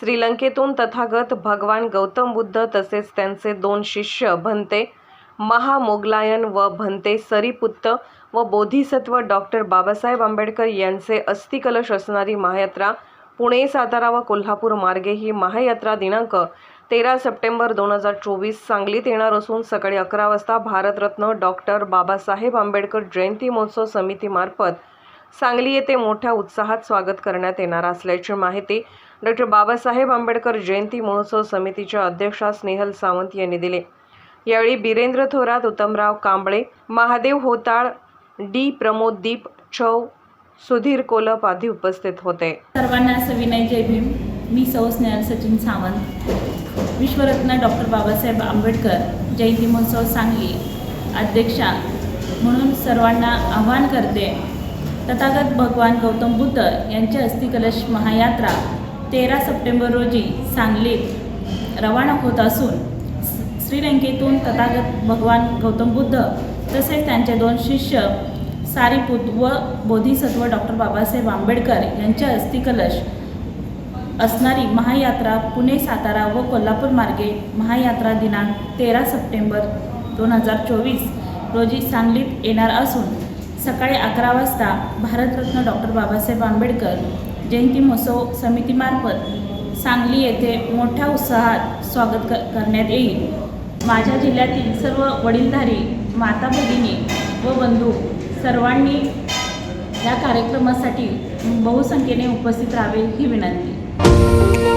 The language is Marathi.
श्रीलंकेतून तथागत भगवान गौतम बुद्ध तसेच त्यांचे दोन शिष्य भंते महामोगलायन व भंते सरीपुत्त व बोधिसत्व डॉक्टर बाबासाहेब आंबेडकर यांचे अस्थिकलश असणारी महायात्रा पुणे सातारा व कोल्हापूर मार्गे ही महायात्रा दिनांक तेरा सप्टेंबर दोन हजार चोवीस सांगलीत येणार असून सकाळी अकरा वाजता भारतरत्न डॉक्टर बाबासाहेब आंबेडकर जयंती महोत्सव समितीमार्फत सांगली येथे मोठ्या उत्साहात स्वागत करण्यात येणार असल्याची माहिती डॉक्टर बाबासाहेब आंबेडकर जयंती महोत्सव समितीच्या अध्यक्षा स्नेहल सावंत यांनी दिली. यावेळी बिरेंद्र थोरात उत्तमराव कांबळे महादेव होताळ डी प्रमोद दीप छौ सुधीर कोलप आदी उपस्थित होते. सर्वांना सविनय जय भीम. मी सौ स्नेहल सचिन सावंत. विश्वरत्न डॉक्टर बाबासाहेब आंबेडकर जयंती महोत्सव सांगली अध्यक्षा म्हणून सर्वांना आवाहन करते तथागत भगवान गौतम बुद्ध यांची अस्थिकलश महायात्रा तेरा सप्टेंबर रोजी सांगलीत रवाना होत असून श्रीलंकेतून तथागत भगवान गौतम बुद्ध तसेच त्यांचे दोन शिष्य सारीपुत व बोधिसत्व डॉक्टर बाबासाहेब आंबेडकर यांचे अस्थिकलश असणारी महायात्रा पुणे सातारा व कोल्हापूर मार्गे महायात्रा दिनांक तेरा सप्टेंबर दोन हजार चोवीस रोजी सांगलीत येणार असून सकाळी अकरा वाजता भारतरत्न डॉक्टर बाबासाहेब आंबेडकर जयंती महोत्सव समितीमार्फत सांगली येथे मोठ्या उत्साहात स्वागत क करण्यात येईल. माझ्या जिल्ह्यातील सर्व वडीलधारी माता भगिनी व बंधू सर्वांनी या कार्यक्रमासाठी बहुसंख्येने उपस्थित राहावे ही विनंती.